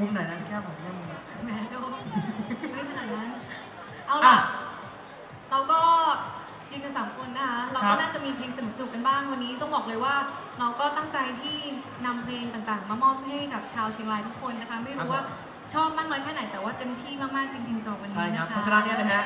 มุมไหนนะพี่แก้วผมแก้มุมไหน แหมโดนไม่ขนาดนั้น เอาอะล่ะเราก็ยืนกันสามคนนะคะ เราครัก็บ น่าจะมีเพลงสนุกๆกันบ้างวันนี้ต้องบอกเลยว่า เราก็ตั้งใจที่นำเพลงต่างๆ มามอบให้กับชาวเชียงรายทุกคนนะคะ ไม่รู้ว่าชอบมากน้อยแค่ไหนแต่ว่าเต็มที่มากๆจริงๆสำหรับวันใช่นี้ครับนะคะเพราะฉะนั้นเนี่ยนะฮะ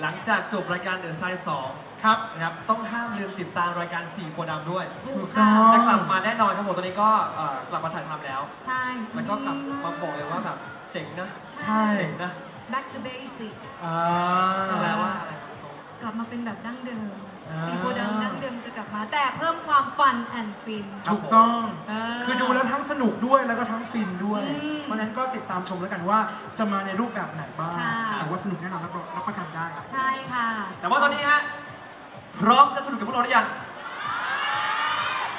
หลังจากจบรายการเดอะไซด์สอง ครับนะครับต้องห้ามลืมติดตามรายการ4โพธิ์ดำด้วย ถูถูกกต้ค่ะองจะกลับมาแน่นอนครับผมตอนนี้ก็เอ่อกลับมาถ่ายทำแล้ว ใช่ แล้วก็กลับมาบอกเลยว่าแบบเจ๋งนะใช่ เจ๋งนะ back to basic อ่า แปลว่าอะไร กลับมาเป็นแบบดั้งเดิม อ่า สีโพธิ์ดำดั้งเดิมจะกลับมาแต่เพิ่มความฟันแอนฟิน ครับ ถูกต้องเออคือดูแล้วทั้งสนุกด้วยแล้วก็ทั้งฟินด้วย อืมเพราะฉะนั้นก็ติดตามชมแล้วกันว่าจะมาในรูปแบบไหนบ้างค่ะ แต่ว่าสนุกแน่นอนรับรองรับประกันได้ ใช่ค่ะ แต่ว่าตอนนี้ฮะ พร้อมจะสนุกกับพวกเราหรือยัง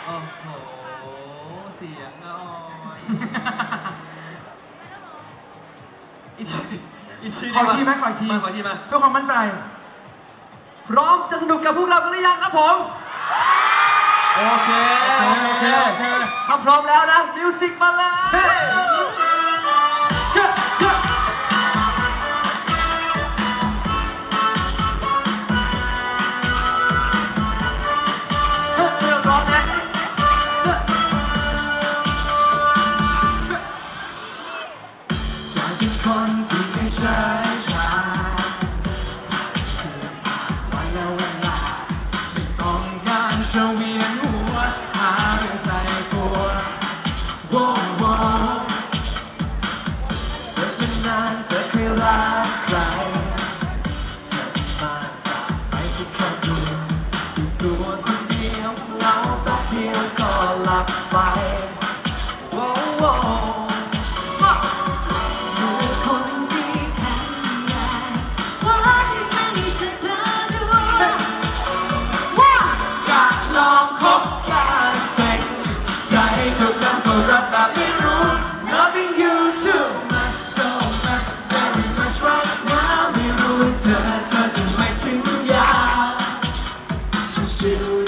โอ้โห เสียงอ่อยอีกทีอีกทีขออีกทีไหมขออีกที มาขออีกทีมา เพื่อความมั่นใจ พร้อมจะสนุกกับพวกเรากันหรือยังครับผม โอเค โอเค โอเค ถ้าพร้อมแล้วนะ มิวสิกมาเลย ชิ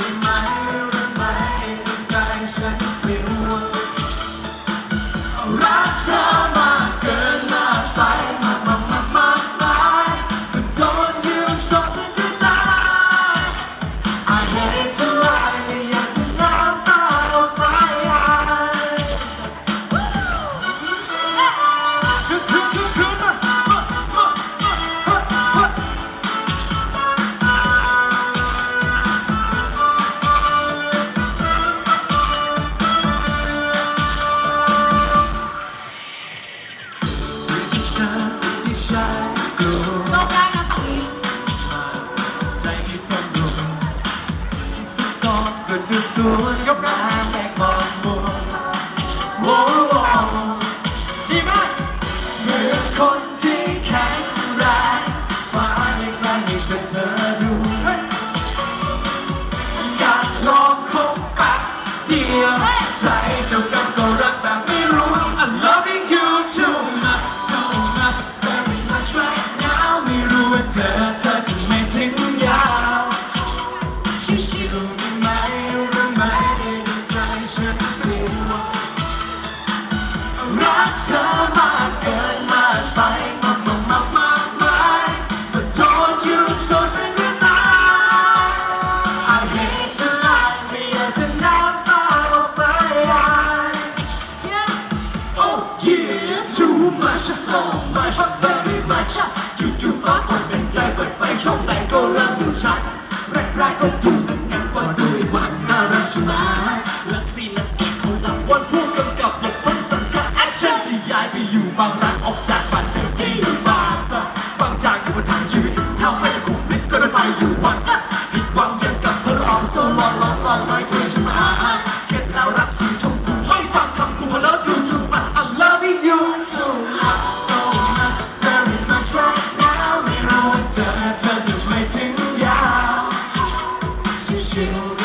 วนกับน้ำแม่กองมัวโว้วดีมากเหมือนคนที่แข็งแรงฟ้ายังไกลให้เธอเธอดูอยากลองคบแป๊บเดียวใจ แรกๆก็ดูเหมือนว่าดูอีกวันน่ารักใช่ไหมเลิกซีนักอีกของหลังวันผู้กำกับบทต้นสังกัดแอคชั่นที่ย้ายไปอยู่บางรัก show.